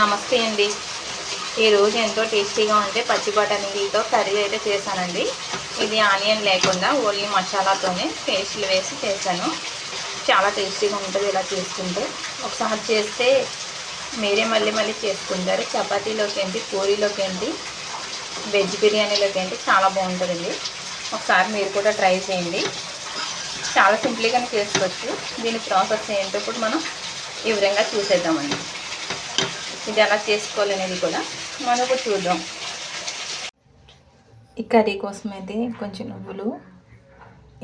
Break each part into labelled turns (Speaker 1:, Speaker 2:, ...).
Speaker 1: నమస్తే అండి. ఈరోజు ఎంతో టేస్టీగా ఉంటే పచ్చి బఠానీలతో కర్రీ అయితే చేశానండి. ఇది ఆనియన్ లేకుండా ఓన్లీ మసాలాతోనే పేస్ట్లు వేసి చేశాను. చాలా టేస్టీగా ఉంటుంది ఇలా చేసుకుంటే. ఒకసారి చేస్తే మీరే మళ్ళీ మళ్ళీ చేసుకుంటారు. చపాతీలోకి ఏంటి పూరీలోకి ఏంటి వెజ్ బిర్యానీలోకి ఏంటి చాలా బాగుంటుందండి. ఒకసారి మీరు కూడా ట్రై చేయండి. చాలా సింపుల్గానే చేసుకోవచ్చు. దీని ప్రాసెస్ ఏంటో కూడా మనం ఈ విధంగా చూసేద్దామండి. ఇది ఎలా చేసుకోవాలనేది కూడా మనకు చూద్దాం. ఈ కర్రీ కోసం అయితే కొంచెం నువ్వులు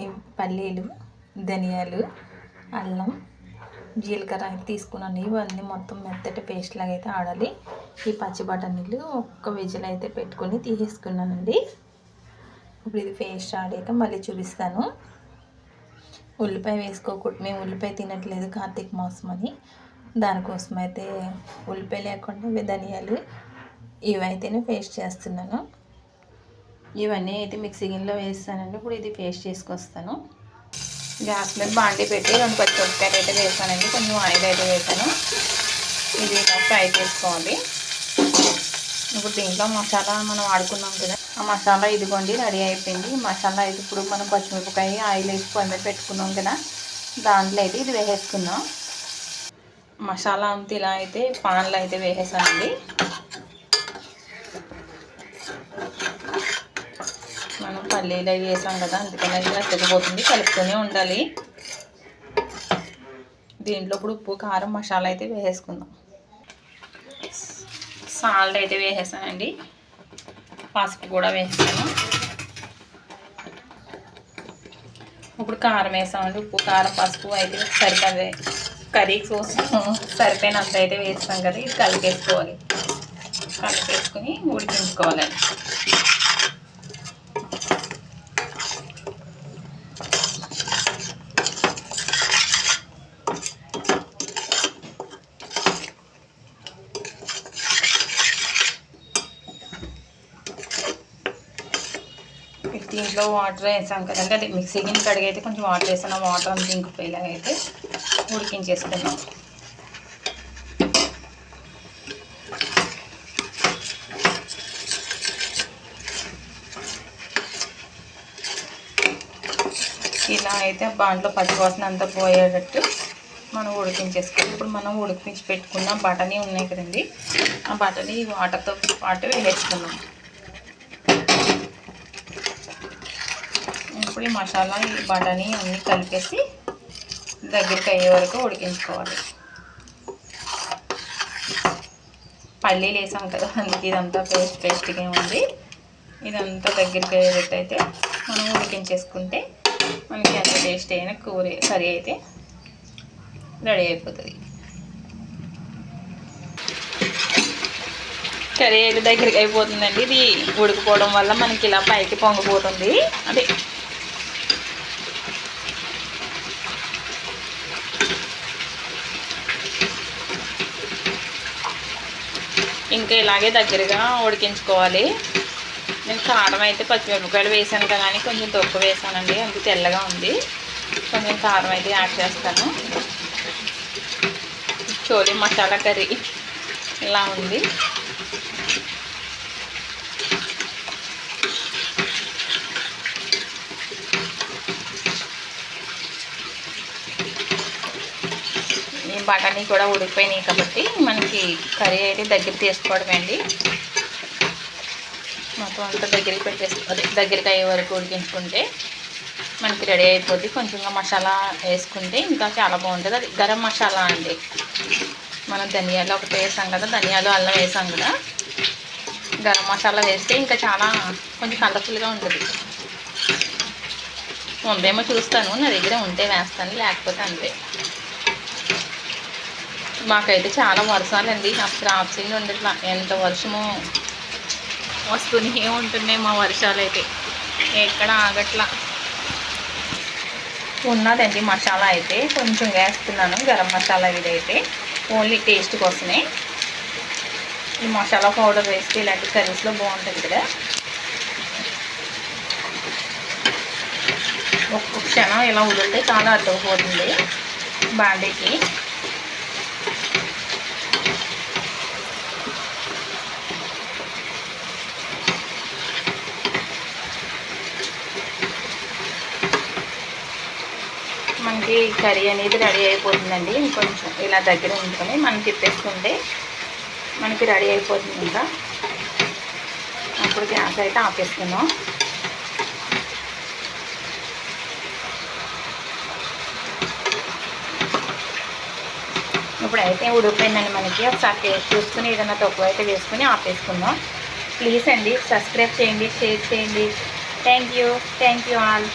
Speaker 1: ఈ పల్లీలు ధనియాలు అల్లం జీలకర్ర అయితే తీసుకున్నాను. ఇవన్నీ మొత్తం మెత్తటి పేస్ట్ లాగా అయితే ఆడాలి. ఈ పచ్చి బఠానీలు ఒక్క విజిల్ అయితే పెట్టుకొని తీసేసుకున్నానండి. ఇప్పుడు ఇది పేస్ట్ ఆడాక మళ్ళీ చూపిస్తాను. ఉల్లిపాయ వేసుకోకూడదు మేము ఉల్లిపాయ తినట్లేదు కార్తీక మాసం అని. దానికోసం అయితే ఉల్లిపాయ లేకుండా ఇవి ధనియాలు ఇవైతేనే పేస్ట్ చేస్తున్నాను. ఇవన్నీ అయితే మిక్సీ గిన్నెలో వేస్తానండి. ఇప్పుడు ఇది పేస్ట్ చేసుకొస్తాను. గ్యాస్ మీద బాండి పెట్టి రెండు పచ్చిమిరపకాయలు అయితే వేసానండి. కొంచెం ఆయిల్ అయితే వేసాను. ఇది ఫ్రై చేసుకోవాలి. ఇప్పుడు దీంట్లో మసాలా మనం వాడుకున్నాం కదా ఆ మసాలా ఇదిగోండి రెడీ అయిపోయింది. మసాలా అయితే ఇప్పుడు మనం పచ్చిమిరపకాయ ఆయిల్ వేసి పొయ్యి మీద పెట్టుకున్నాం కదా దాంట్లో అయితే ఇది వేసుకున్నాం మసాలా అంతా ఇలా అయితే పాన్లో అయితే వేసేసానండి. మనం పల్లీలు అవి వేసాం కదా అందుకని అది తెగిపోతుంది కలుపుతూనే ఉండాలి. దీంట్లో ఇప్పుడు ఉప్పు కారం మసాలా అయితే వేసేసుకుందాం. సాల్ట్ అయితే వేసేసానండి. పసుపు కూడా వేసేసాను ఇప్పుడు కారం వేసామండి ఉప్పు కారం పసుపు అయితే సరిపడే కర్రీ కోసం సరిపోయినంత అయితే వేస్తాం కదా ఇది కలిపేసుకోవాలి. కలిపేసుకుని ఉడికించుకోవాలండి దీంట్లో వాటర్ వేసాం కదండి అంటే మిక్సీ గిన్నె కడిగైతే కొంచెం వాటర్ వేసాను వాటర్ అంతా ఇంకిపోయేలాగైతే అయితే ఉడికించేసుకున్నాం ఇలా అయితే బాంట్లో పచ్చివాసన అంతా పోయేటట్టు మనం ఉడికించేసుకోవాలి ఇప్పుడు మనం ఉడికించి పెట్టుకున్న బటనీ ఉన్నాయి కదండి ఆ బటనీ వాటర్తో పాటు వేసుకున్నాం ఇప్పుడు ఈ మసాలా ఈ బటనీ అన్నీ కలిపేసి దగ్గరికి అయ్యే వరకు ఉడికించుకోవాలి. పల్లీలు వేసాం కదా అందుకే ఇదంతా పేస్ట్ పేస్ట్గా ఉంది. ఇదంతా దగ్గరికి అయ్యేటట్టు అయితే మనం ఉడికించేసుకుంటే మనకి ఎంత టేస్ట్ అయిన కూర కర్రీ అయితే రెడీ అయిపోతుంది. కర్రీ అయితే దగ్గరికి అయిపోతుందండి. ఇది ఉడికిపోవడం వల్ల మనకి ఇలా పైకి పొంగిపోతుంది. అదే ఇంకా ఇలాగే దగ్గరగా ఉడికించుకోవాలి. నేను కారం అయితే పచ్చిమిరపకాయలు వేసాను కదా అని కొంచెం తక్కువ వేసానండి అందుకు తెల్లగా ఉంది. కొంచెం కారం అయితే యాడ్ చేస్తాను. చోలీ మసాలా కర్రీ ఇలా ఉంది. బఠానీ కూడా ఉడికిపోయినాయి కాబట్టి మనకి కర్రీ అయితే దగ్గర తీసుకోవడమే అండి. మొత్తం అంతా దగ్గరికి పెట్టేసుకోవాలి దగ్గరికి అయ్యే వరకు ఉడికించుకుంటే మనకి రెడీ అయిపోద్ది. కొంచెంగా మసాలా వేసుకుంటే ఇంకా చాలా బాగుంటుంది. అది గరం మసాలా అండి. మనం ధనియాలు ఒకటి వేసాం కదా ధనియాలు అల్లం వేసాం కదా. గరం మసాలా వేస్తే ఇంకా చాలా కొంచెం కలర్ఫుల్గా ఉంటుంది. ఉందేమో చూస్తాను నా దగ్గర ఉంటే వేస్తాను లేకపోతే అంతే. మాకైతే చాలా వర్షాలండి. అసలు ఆప్షన్ ఉండట్లా. ఎంత వర్షము వస్తూనే ఉంటున్నాయి మా వర్షాలు అయితే ఎక్కడ ఆగట్లా. ఉన్నదండి మసాలా అయితే. కొంచెం వేస్తున్నాను. గరం మసాలా ఇదైతే. ఓన్లీ టేస్ట్ కోసమే. ఈ మసాలా పౌడర్ వేస్తే ఇలాంటి కర్రీస్లో బాగుంటుంది కదా. ఒక్క క్షణం ఇలా ఉదిలితే చాలా అర్థమైపోతుంది బాండీకి. మనకి కర్రీ అనేది రెడీ అయిపోతుందండి. ఇంకొంచెం ఇలా దగ్గర ఉంచుకొని మనం తిప్పేసుకుంటే మనకి రెడీ అయిపోతుంది ఇంకా. అప్పుడు గ్యాస్ అయితే ఆపేసుకున్నాం ఇప్పుడు అయితే ఉడికిపోయిందండి మనకి. ఒకసారి చూసుకుని ఏదైనా తక్కువ అయితే వేసుకుని ఆపేసుకుందాం. ప్లీజ్ అండి సబ్స్క్రైబ్ చేయండి షేర్ చేయండి. Thank you thank you all.